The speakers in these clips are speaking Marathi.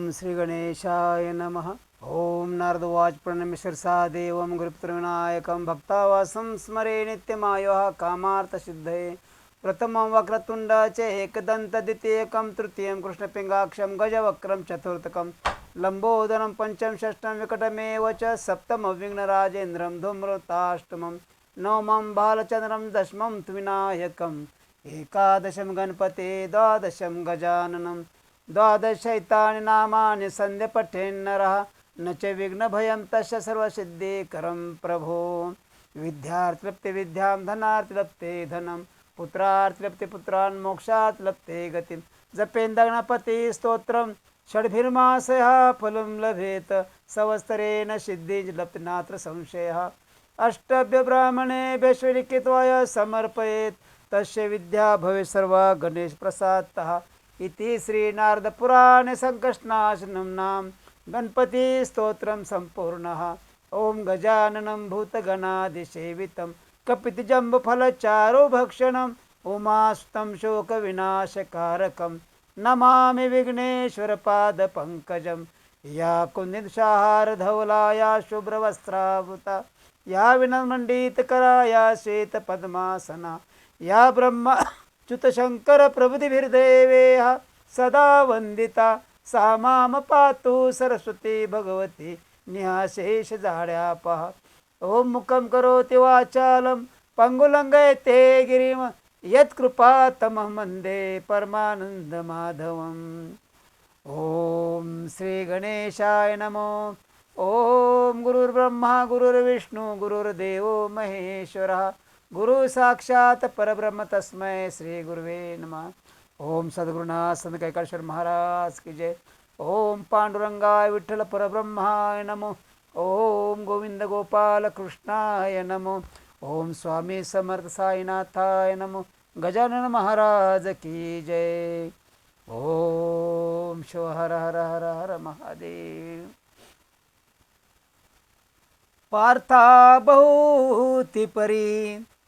ఓం శ్రీ గణేశాయ నమ. ఓం నారదవాచ ప్రణమిశ్వర సాదేవం గురుపుత్రవినాయకం భక్తావాసం స్మరే నిత్యమాయో కామార్థసిద్ధే ప్రథమం వక్రతుండ చేకదంతద్వితీయకం తృతీయం కృష్ణపింగాక్షం గజవక్రం చతుర్థకం లంబోదరం పంచం షష్టం వికటమేవ చ సప్తమ విఘ్నరాజేంద్రం ధూమ్రతాష్టమం నవమం బాలచంద్రం దశమం వినాయకం ఏకాదశం గణపతే ద్వాదశం గజాననం द्वादशैतानि नामानि सन्ध्यपठेन्नरः न च विघ्नभयं तस्य सर्वसिद्धिकरं प्रभो। विद्यार्थी विद्यां धनार्थी लप्ते धनं पुत्रार्थलप्ते पुत्रान् मोक्षात् लप्ते गतिं जपेन्द् षड्भिर्मासयः स्तोत्रं फलं लभेत सवस्तरेण सिद्धिलप्तिनात्र संशयः। अष्टभ्य ब्राह्मणेभ्यश्व लिखित्वाय समर्पयेत् तस्य विद्या भवेत् सर्वा गणेशप्रसादतः। इति श्रीनार्दपुराणेसङ्कष्णाशनं नाम गणपतिस्तोत्रं सम्पूर्णः। ॐ गजाननं भूतगणादिसेवितं कपितजम्बफलचारो भक्षणम् उमास्तं शोकविनाशकारकं। नमामि विघ्नेश्वरपादपङ्कजं। या कुन्दिशाहारधवला या शुभ्रवस्त्रावृता। या विनमण्डितकरा या श्वेतपद्मासना। या ब्रह्मच्युतशङ्करप्रभृतिभिर्देवेह सदा वन्दिता सा मां पातु सरस्वती भगवती निहाशेष पहा। ॐ मुखं करोति वाचालं पङ्गुलङ्गयते गिरिं यत्कृपातमं मन्दे परमानन्दमाधवम्। ॐ श्रीगणेशाय नमो ॐ गुरुर्ब्रह्मा गुरुर्विष्णु गुरुर्देवो महेश्वरः। गुरु साक्षात परब्रह्म तस्मै श्री गुरुवे नमः। ओम सद्गुरुनाथ संत कैकाश्वर महाराज की जय। ओम पांडुरंगाय विठ्ठल परब्रह्माय नमो। ओम गोविंद गोपाल कृष्णाय नमो। ओम स्वामी समर्थ साईनाथाय नमो। गजानन महाराज की जय। ओम शिव हर हर हर हर महादेव। पार्था बहुती परी।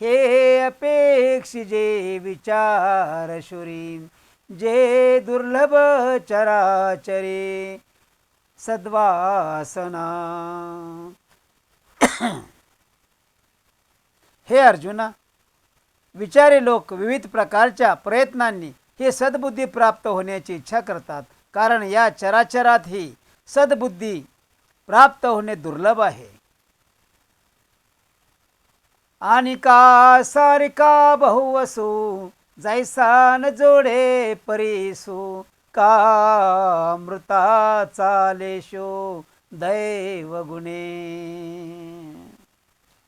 हे अपेक्षिजे विचारशुरी जे दुर्लभ चराचरे सद्वासना. हे अर्जुना विचारी लोक विविध प्रकारच्या प्रयत्नांनी हे सद्बुद्धी प्राप्त होण्याची इच्छा करतात कारण या चराचरात ही सद्बुद्धी प्राप्त होणे दुर्लभ आहे. आणि का सारिका बहुवसू जैसा न जोडे परीसू का मृता चालेशो दैव गुणे.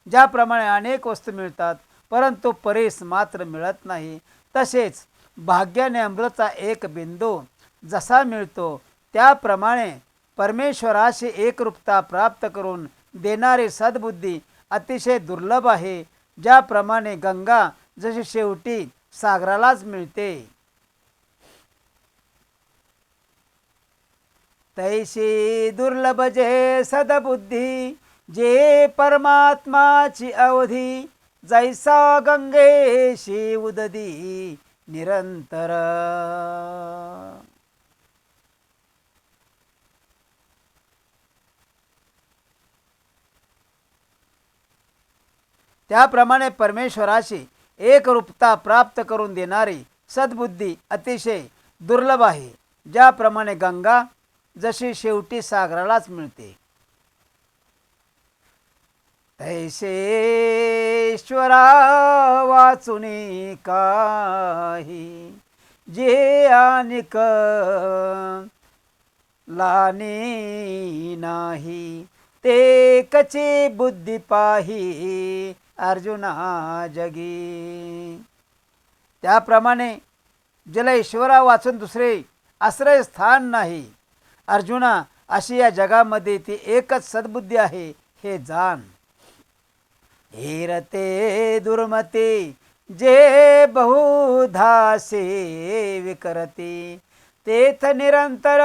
ज्याप्रमाणे अनेक वस्तू मिळतात परंतु परीस मात्र मिळत नाही. तसेच भाग्याने अमृताचा एक बिंदू जसा मिळतो त्याप्रमाणे परमेश्वराशी एकरूपता प्राप्त करून देणारी सद्बुद्धी अतिशय दुर्लभ आहे. ज्याप्रमाणे गंगा जशी शेवटी सागरालाच मिळते. तैशी दुर्लभ जे सदबुद्धी जे परमात्माची अवधी जैसा गंगेशी उददी निरंतर. त्याप्रमाणे परमेश्वराशी एकरूपता प्राप्त करून देणारी सद्बुद्धी अतिशय दुर्लभ आहे. ज्याप्रमाणे गंगा जशी शेवटी सागरालाच मिळते. तैसेश्वरा वाचुनी काही जे आणिक लानी नाही ते कची बुद्धी पाही अर्जुना जगी. त्याप्रमाणे ज्याला ईश्वरा वाचून दुसरे आश्रय स्थान नाही. अर्जुना अशी या जगामध्ये ती एकच सद्बुद्धी आहे हे जाण. हिरते दुर्मते जे बहुधासे विकरते तेथ निरंतर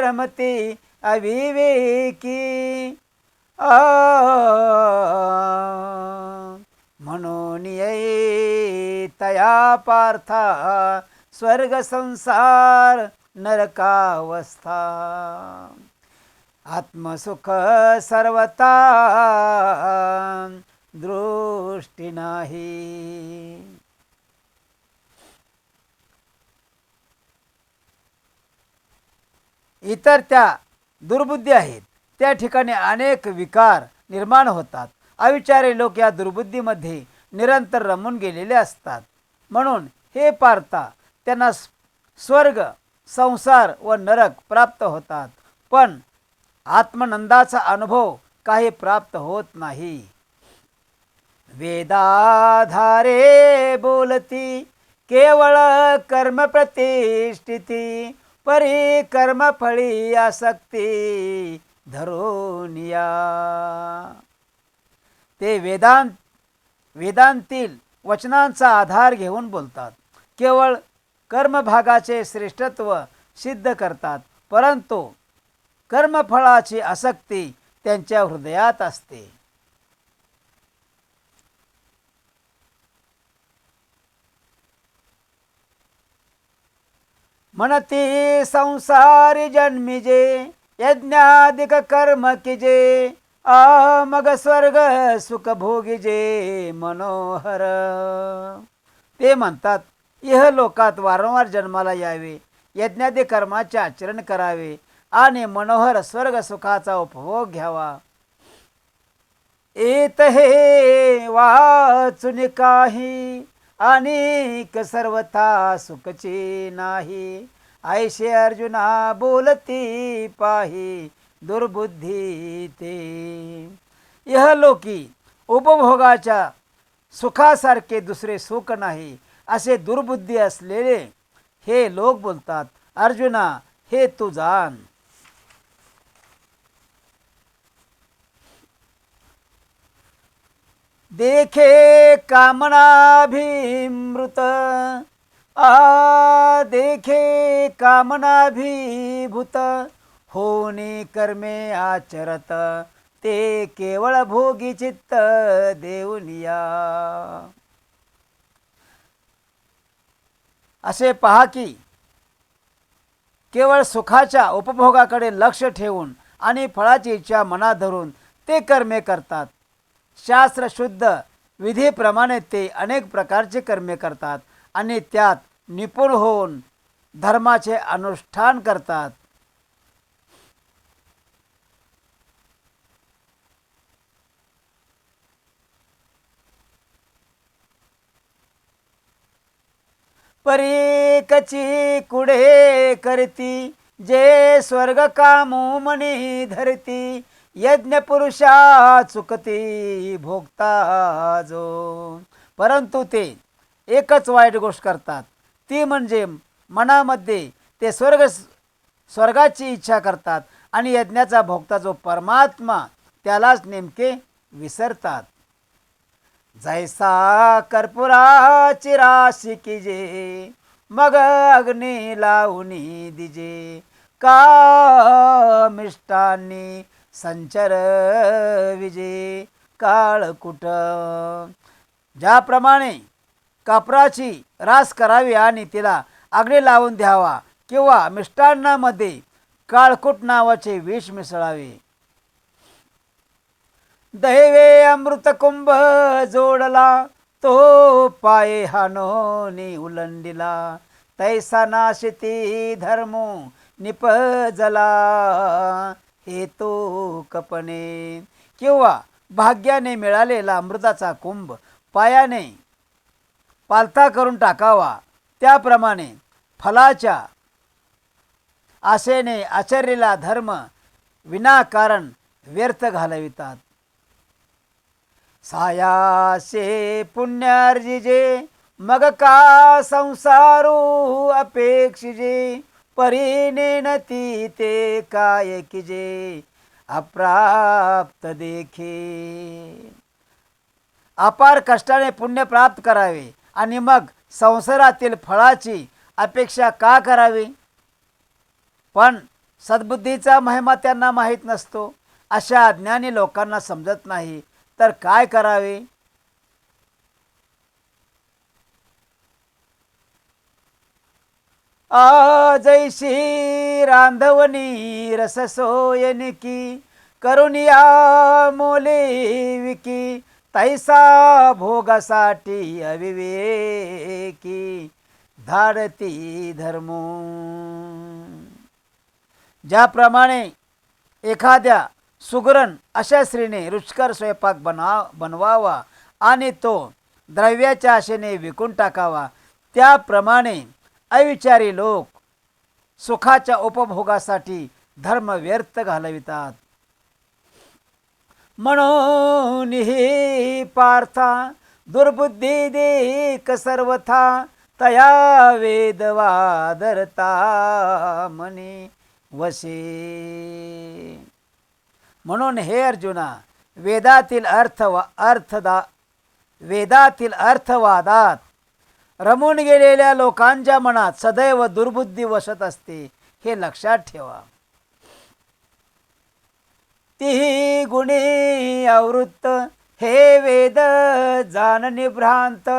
रमते अविवेकी. आ. म्हणून ये तया पार्था स्वर्ग संसार नरकावस्था. आत्मसुख सर्वता दृष्टी नाही. इतर त्या दुर्बुद्धी आहेत त्या ठिकाणी अनेक विकार निर्माण होतात. अविचारी लोक या दुर्बुद्धीमध्ये निरंतर रमून गेलेले असतात. म्हणून हे पारता त्यांना स्वर्ग संसार व नरक प्राप्त होतात. पण आत्मनंदाचा अनुभव काही प्राप्त होत नाही. वेदाधारे बोलती केवळ कर्म प्रतिष्ठिती परी कर्मफळी आसक्ती धरोनिया ते वेदांत वेदांतील वचनांचा आधार घेऊन बोलतात. केवळ कर्मभागाचे श्रेष्ठत्व सिद्ध करतात परंतु कर्मफळाची आसक्ती त्यांच्या हृदयात असते. म्हणती संसारी जन्मिजे यज्ञाधिक कर्म किजे आ मग स्वर्ग सुख भोगिजे मनोहर. ते म्हणतात इह लोकात वारंवार जन्माला यावे यज्ञादी कर्माचे आचरण करावे आणि मनोहर स्वर्ग सुखाचा उपभोग घ्यावा. येत हे वाचून काही अनेक सर्वथा सुखचे नाही. आयशे अर्जुना बोलती पाही दुर्बुद्धी ते. यह लोकी उपभोगाच्या सुखासारखे दुसरे सुख नाही असे दुर्बुद्धी असलेले हे लोक बोलतात अर्जुना हे तू जाण. देखे कामनाभिमृत. आ देखे कामनाभिभूत. होनी कर्मे आचरत. ते केवळ भोगी चित्त देऊनिया असे पहा की केवळ सुखाच्या उपभोगाकडे लक्ष ठेवून आणि फळाची इच्छा मनात धरून ते कर्मे करतात. शास्त्र शुद्ध विधीप्रमाणे ते अनेक प्रकारचे कर्मे करतात आणि त्यात निपुण होऊन धर्माचे अनुष्ठान करतात. परी कची करती जे स्वर्ग कामू मनी धरती यज्ञ पुरुषा चुकती भोगता जो. परंतु ते एकच वाईट गोष्ट करतात. ती म्हणजे मनामध्ये ते स्वर्ग स्वर्गाची इच्छा करतात आणि यज्ञाचा भोगता जो परमात्मा त्यालाच नेमके विसरतात. जैसा कर्पुराची राशी किजे मग अग्नी लावणी दिजे. का मिष्टांनी संचर विजे. काळकुट ज्याप्रमाणे कापराची रास करावी आणि तिला अग्नी लावून द्यावा किंवा मिष्टान्नामध्ये काळकुट नावाचे विष मिसळावे. दैवे अमृत कुंभ जोडला तो पाये हानोनी उलंडिला. तैसा नाशिती धर्मो निपजला हे तो कपणे किंवा भाग्याने मिळालेला अमृताचा कुंभ पायाने पालथा करून टाकावा. त्याप्रमाणे फलाच्या आशेने आचरलेला धर्म विनाकारण व्यर्थ घालवितात. सायासे पुण्यार्जिजे मग का संसारू अपेक्षिजे परिणेनती ते काय किजे अप्राप्त देखे. अपार कष्टाने पुण्य प्राप्त करावे आणि मग संसारातील फळाची अपेक्षा का करावी? पण सद्बुद्धीचा महिमा त्यांना माहीत नसतो अशा अज्ञानी लोकांना समजत नाही. तर काय करावे? जैशी रांधवनी रस सोयनिकी करुनिया मोले विकी तैसा भोगासाठी अविवेकी धाडती धर्म। ज्याप्रमाणे एखाद्या सुगरण अशा स्त्रीने रुचकर स्वयंपाक बनवा बनवावा आणि तो द्रव्याच्या आशेने विकून टाकावा. त्याप्रमाणे अविचारी लोक सुखाच्या उपभोगासाठी धर्म व्यर्थ घालवितात. म्हणून ही पार्था दुर्बुद्धी देक सर्वथा तया वेदवादरता मनी वसे. म्हणून हे अर्जुना वेदातील अर्थ अर्थदा वेदातील अर्थवादात रमून गेलेल्या लोकांच्या मनात सदैव दुर्बुद्धी वसत असते हे लक्षात ठेवा. तिही गुणी आवृत्त हे वेद जाणनी भ्रांत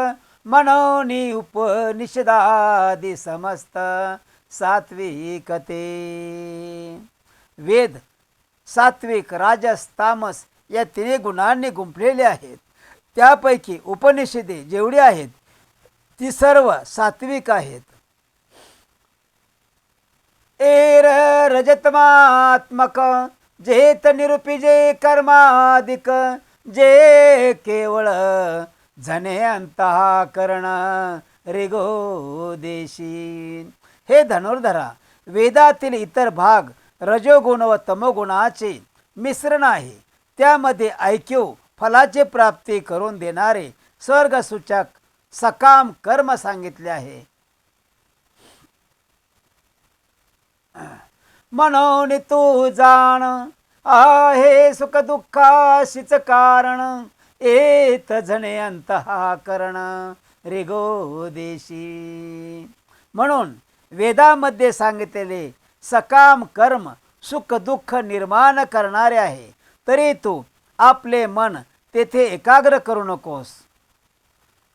मनोनी उपनिषदादी समस्त सात्विकते वेद सात्विक राजस तामस या तिन्ही गुणांनी गुंफलेले आहेत. त्यापैकी उपनिषदे जेवढी आहेत ती सर्व सात्विक आहेत. एर रजतमात्मक जेत निरूपी जे कर्माधिक जे केवळ झने अंतःकरण रिगो देशी हे धनुर्धरा वेदातील इतर भाग रजोगुण व तमोगुणाचे मिश्रण आहे. त्यामध्ये ऐक्यू फलाची प्राप्ती करून देणारे स्वर्गसूचक सकाम कर्म सांगितले आहे. म्हणून तू जाण आहे सुख दुःखाशीच कारण येत झणे अंतहा करण रेगो देशी. म्हणून वेदामध्ये सांगितलेले सकाम कर्म सुख दुःख निर्माण करणारे आहे. तरी तू आपले मन तेथे एकाग्र करू नकोस.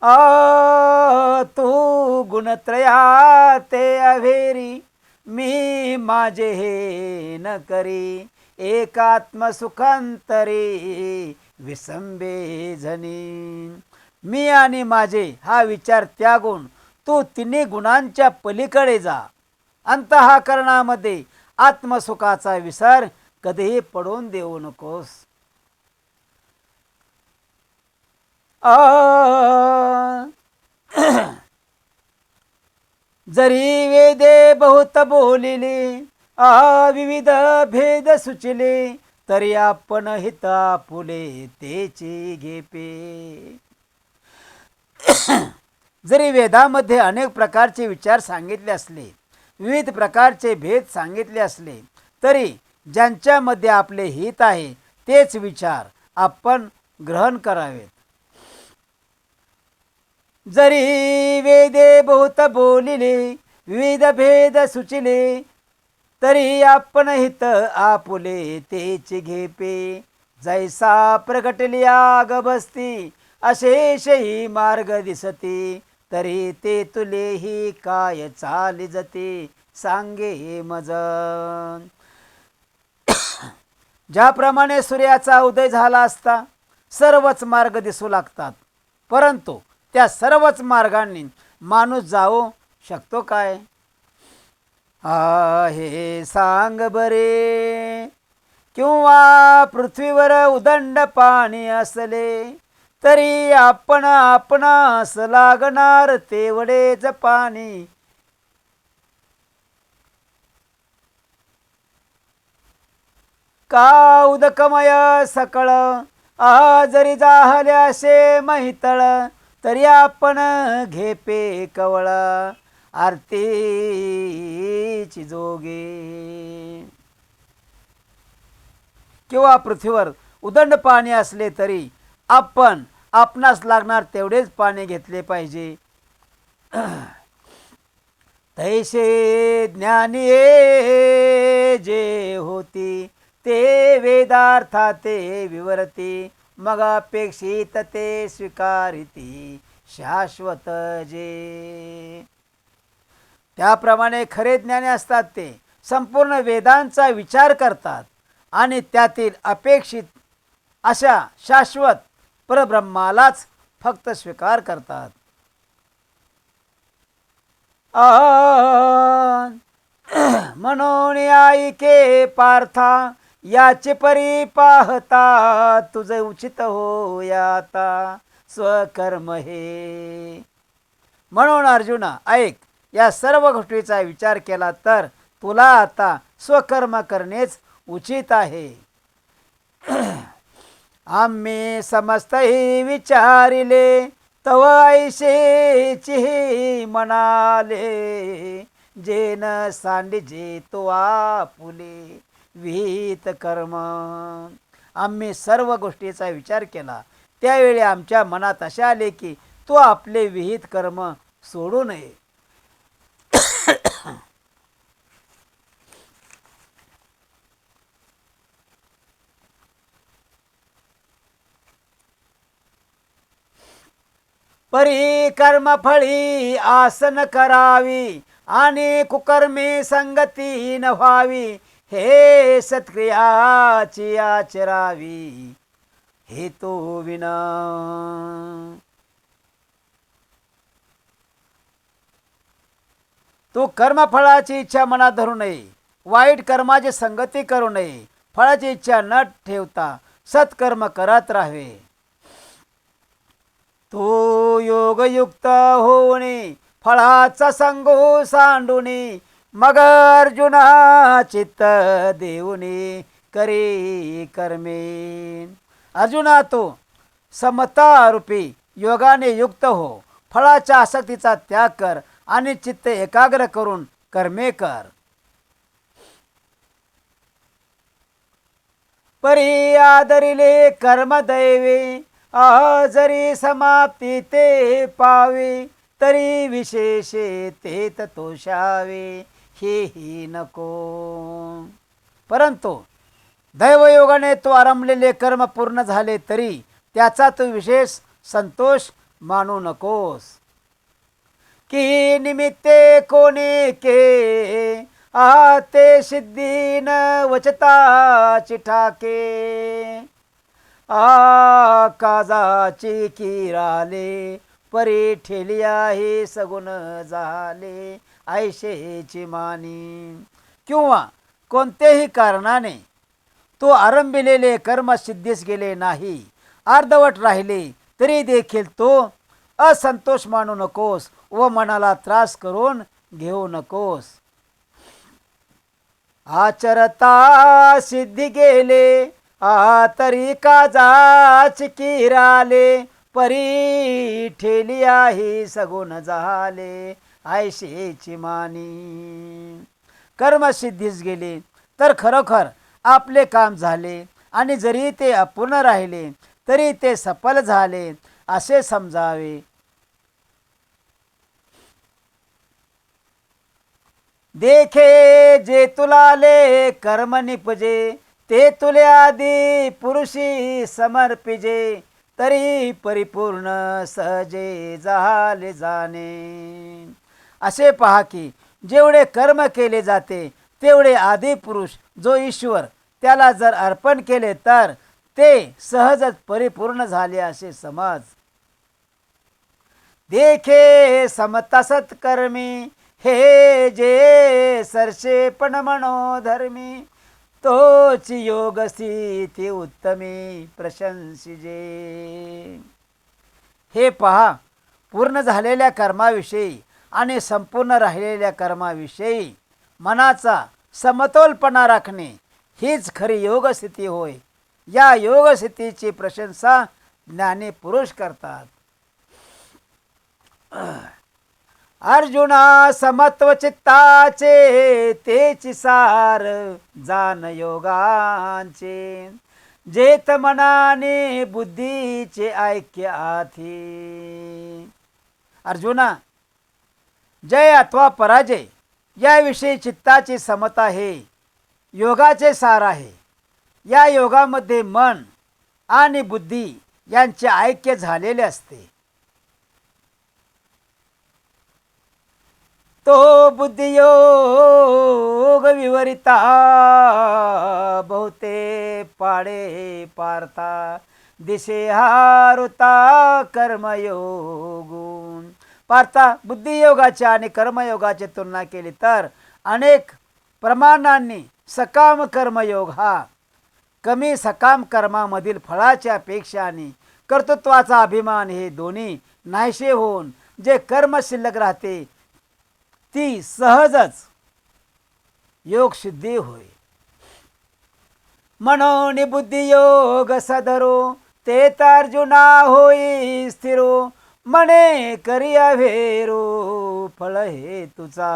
आ तू गुणत्रया ते अभेरी मी माझे हे न करी एकात्मसुखांतरे विसंबे झनी मी आणि माझे हा विचार त्यागून तू तिन्ही गुणांच्या पलीकडे जा. अंतःकरणामध्ये आत्मसुखाचा विसर कधीही पडून देऊ नकोस. जरी वेदे बहुत बोलिले आ विविध भेद सुचले तरी आपण हिता फुले तेची घेपे. जरी वेदामध्ये अनेक प्रकारचे विचार सांगितले असले विविध प्रकारचे भेद सांगितले असले तरी ज्यांच्यामध्ये आपले हित आहे तेच विचार आपण ग्रहण करावेत. जरी वेदे बहुत बोलिले विविध भेद सुचिले तरी आपण हित आपुले तेच घेपे. जैसा प्रगटली आग बसती अशेषही मार्ग दिसते. तरी ते तुलेही काय चाली जते सांगे मज ज्याप्रमाणे सूर्याचा उदय झाला असता सर्वच मार्ग दिसू लागतात. परंतु त्या सर्वच मार्गांनी माणूस जाऊ शकतो काय? आहे सांग बरे. किंवा पृथ्वीवर उदंड पाणी असले तरी आपण आपणास लागणार तेवढेच पाणी का उदकमय सकळ? आ जरी जाहल्याशे महितळ तरी आपण घेपे कवळ आरतीची जोगे. किंवा पृथ्वीवर उदंड पाणी असले तरी आपण आपणास लागणार तेवढेच पाणी घेतले पाहिजे. तैसे ज्ञानी जे होती ते वेदार्था ते विवरती मग अपेक्षित ते स्वीकारिती शाश्वत जे. त्याप्रमाणे खरे ज्ञानी असतात ते संपूर्ण वेदांचा विचार करतात आणि त्यातील अपेक्षित अशा शाश्वत परब्रह्मालाच फक्त स्वीकार करतात. म्हणून ऐके पार्था याचे परी पाहता तुझे उचित हो आता स्वकर्म हे. म्हणून अर्जुना ऐक या सर्व गोष्टीचा विचार केला तर तुला आता स्वकर्म करणेच उचित आहे. आम्ही समस्तही विचारिले तव ऐशेची म्हणाले जेन सांडिजे तो आपुले विहित कर्म. आम्ही सर्व गोष्टीचा विचार केला. त्यावेळी आमच्या मनात असे आले की तो आपले विहित कर्म सोडू नये. परी कर्म फळी आसन करावी आणि कुकर्मी संगती न व्हावी. हे सत्क्रियाची आचरावी. हे तो विना. तू कर्मफळाची इच्छा मनात धरू नये. वाईट कर्माची संगती करू नये. फळाची इच्छा न ठेवता सत्कर्म करत राहावे. तो योगयुक्त होणे फळाचा संगो सांडुनी मग अर्जुना चित्त देऊनी करे कर्मे. अर्जुना तो समता रूपी योगाने युक्त हो फळाच्या आसक्तीचा त्याग कर आणि चित्त एकाग्र करून कर्मे कर. परी आदरिले कर्मदैवे जरी समाप्ती ते पावे तरी विशेषे ते तोषावे हेही नको. परंतु दैवयोगाने तो आरंभलेले कर्म पूर्ण झाले तरी त्याचा तू विशेष संतोष मानू नकोस. की निमित्ते कोणी के आते ते सिद्धी न वचता चिठाके आ किराले परी ठेली आहे सगुण झाले आयशेची मानी. किंवा कोणत्याही कारणाने तो आरंभिलेले कर्म सिद्धीस गेले नाही अर्धवट राहिले तरी देखील तो असंतोष मानू नकोस व मनाला त्रास करून घेऊ नकोस. आचरता सिद्धी गेले आ तरी काजाच किराले परी ठेली आहे सगुण झाले आयशेची मानी. कर्मसिद्धीस गेले तर खरोखर आपले काम झाले आणि जरी ते अपूर्ण राहिले तरी ते सफल झाले असे समजावे. देखे जे तुलाले कर्म निपजे ते तुले आधी पुरुषी समर्पिजे तरी परिपूर्ण सहजे झाले जाणे. असे पहा की जेवढे कर्म केले जाते तेवढे आदी पुरुष जो ईश्वर त्याला जर अर्पण केले तर ते सहजच परिपूर्ण झाले असे समज. देखे समता सत्कर्मी हे जे सरसे पण मनोधर्मी तोच योग स्थिती उत्तमी प्रशंसिजे. हे पहा पूर्ण झालेल्या कर्माविषयी आणि संपूर्ण राहिलेल्या कर्माविषयी मनाचा समतोलपणा राखणे हीच खरी योगस्थिती होय. या योगस्थितीची प्रशंसा ज्ञानी पुरुष करतात. अर्जुना समत्व चित्ताचे तेची सार जान योगांचे जेत मनाने बुद्धीचे ऐक्य आथी अर्जुना जय अथवा पराजय याविषयी चित्ताची समता हे योगाचे सार आहे. या योगामध्ये मन आणि बुद्धी यांचे ऐक्य झालेले असते. तो बुद्धियोग विवरिता बहुते पाडे पारता दिशे हारुता कर्मयोग पारता बुद्धियोगाची आणि कर्मयोगाची तुलना केली तर अनेक प्रमाणांनी सकाम कर्मयोग हा कमी सकाम कर्मामधील फळाच्या अपेक्षाने कर्तृत्वाचा अभिमान हे दोन्ही नाहीसे होऊन जे कर्म शिल्लक राहते ती सहजच योगसिद्धी होय. म्हणून बुद्धियोग सदरो ते तार्जुना होई स्थिरो मने करिया भेरो फळ हे तुझा.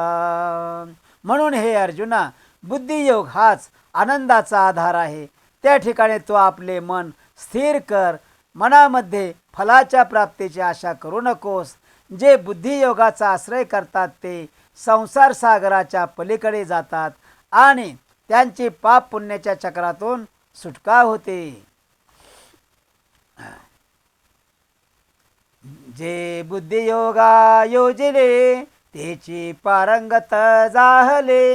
म्हणून हे अर्जुना बुद्धियोग हाच आनंदाचा आधार आहे. त्या ठिकाणी तो आपले मन स्थिर कर मनामध्ये फलाच्या प्राप्तीची आशा करू नकोस. जे बुद्धियोगाचा आश्रय करतात ते संसार सागराच्या पलीकडे जातात आणि त्यांची पाप पुण्याच्या चक्रातून सुटका होते. जे बुद्धियोगा योजिले तेची पारंगत जाहले.